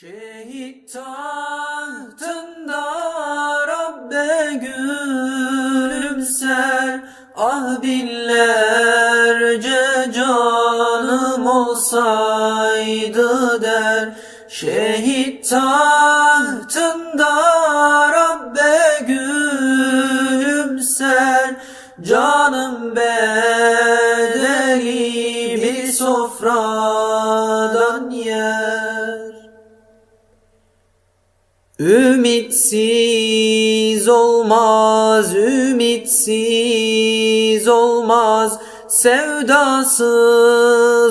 Şehit tahtında Rabbe gülümser. Ah binlerce canım olsaydı der. Şehit tahtında Rabbe gülümser. Canım Ümitsiz olmaz, ümitsiz olmaz, sevdasız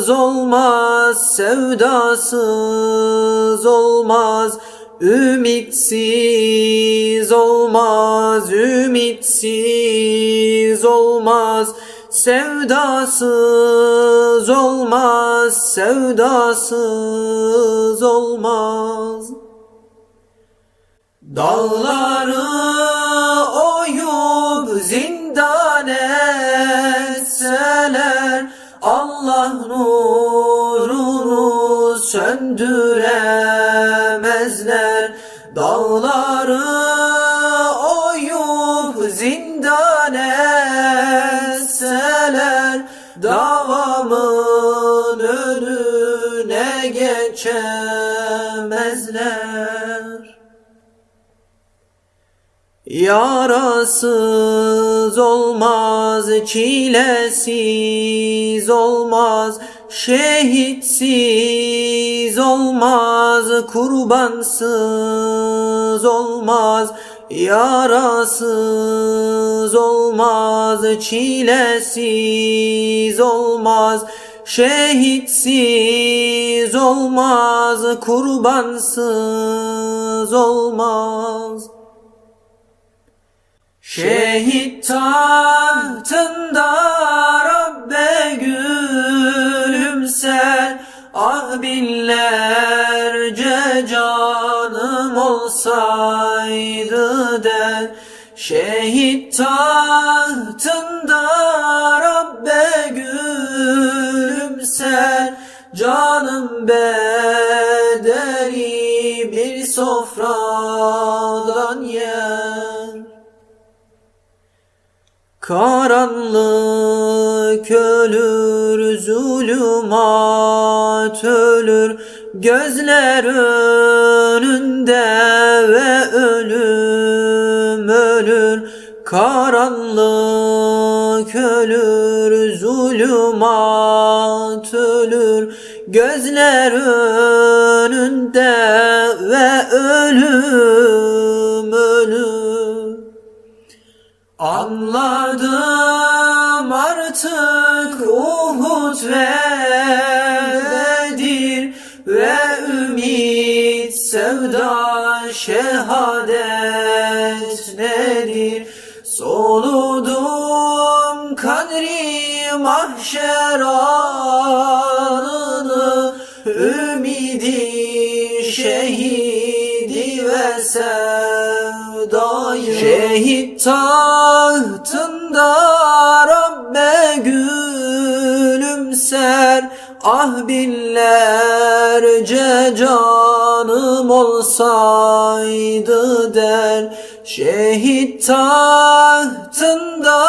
olmaz, sevdasız olmaz, ümitsiz olmaz, ümitsiz olmaz, sevdasız olmaz, sevdasız olmaz. Dağları oyup zindan etseler Allah nurunu söndüremezler. Dağları oyup zindan etseler Davamın önüne geçemezler Yarasız olmaz, çilesiz olmaz, şehitsiz olmaz, kurbansız olmaz, yarasız olmaz, çilesiz olmaz, şehitsiz olmaz, kurbansız olmaz. Şehit tahtında Rabbe gülümser Ah binlerce canım olsaydı der Şehit tahtında Rabbe gülümser Canım bedeli bir sofradan yer Karanlık ölür, zulümat ölür, gözler önünde ve ölüm ölür. Karanlık ölür, zulümat ölür, gözler önünde ve ölüm ölür. Anladım artık Uhud ve ve ümit sevda şehadet nedir? Soludum kadri mahşer anını ümidi şehidi ve sevdayı Şehit tahtında Rabbe gülümser. Ah binlerce canım olsaydı der. Şehit tahtında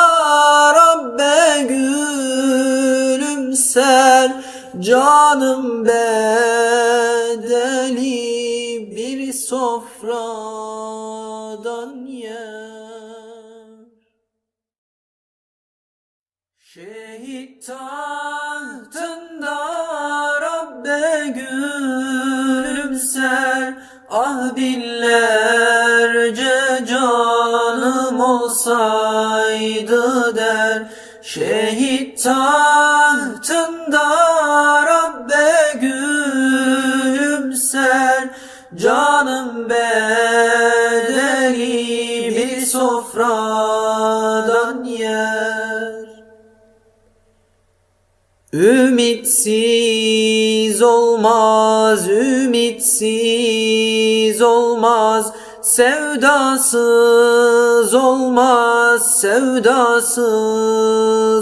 Rabbe gülümser. Canım bedeli Şehit tahtında Rabbe gülümser. Ah binlerce canım olsaydı der. Şehit tahtında Ümitsiz olmaz, ümitsiz olmaz, sevdasız olmaz, sevdasız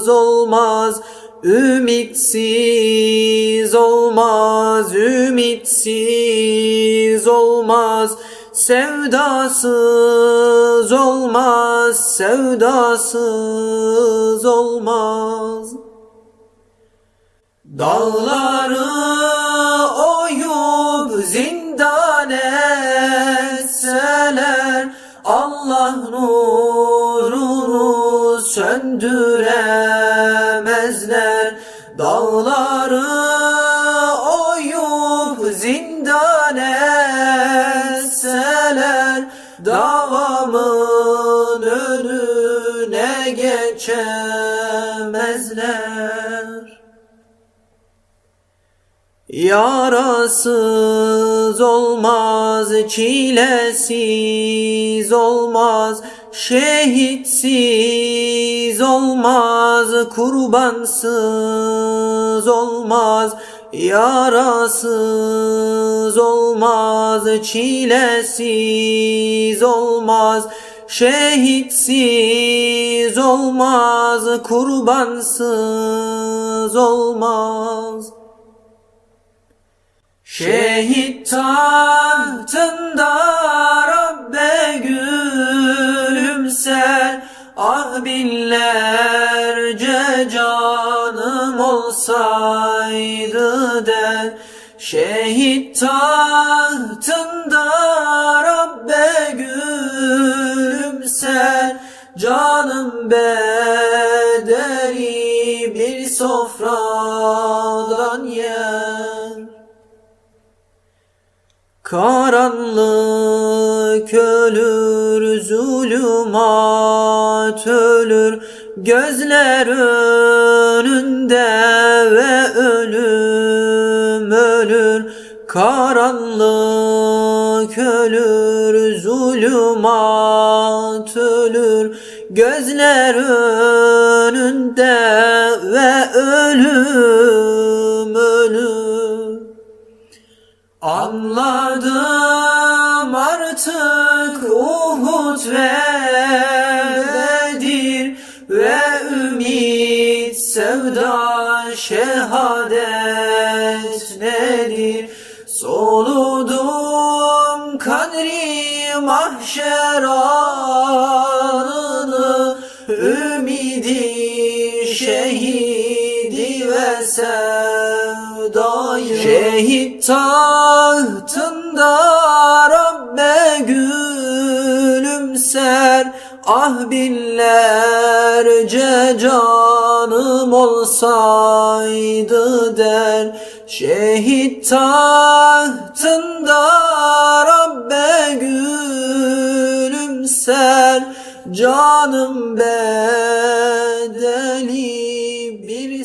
olmaz, ümitsiz olmaz, ümitsiz olmaz. Sevdasız olmaz, sevdasız olmaz. Dağları oyup zindan etseler Allah nurunu söndüremezler. Dağları oyup zindan etseler Davamın önüne geçemezler Yarasız olmaz, çilesiz olmaz, şehitsiz olmaz, kurbansız olmaz, yarasız olmaz, çilesiz olmaz, şehitsiz olmaz, kurbansız olmaz. Şehit tahtında Rabbe gülümser Ah binlerce canım olsaydı der Şehit tahtında Rabbe gülümser Canım bedeli bir sofradan Karanlık ölür, zulümat ölür, gözler önünde ve ölüm ölür. Karanlık ölür, zulümat ölür, gözler önünde ve ölüm Anladım artık Uhud ve ve ümit sevda şehadet nedir? Soludum kadri mahşer anını ümidi şehidi ve sevdayı Şehit tahtında Ah binlerce canım olsaydı der. Şehit tahtında Rabbe gülümser. Canım bedeli bir yer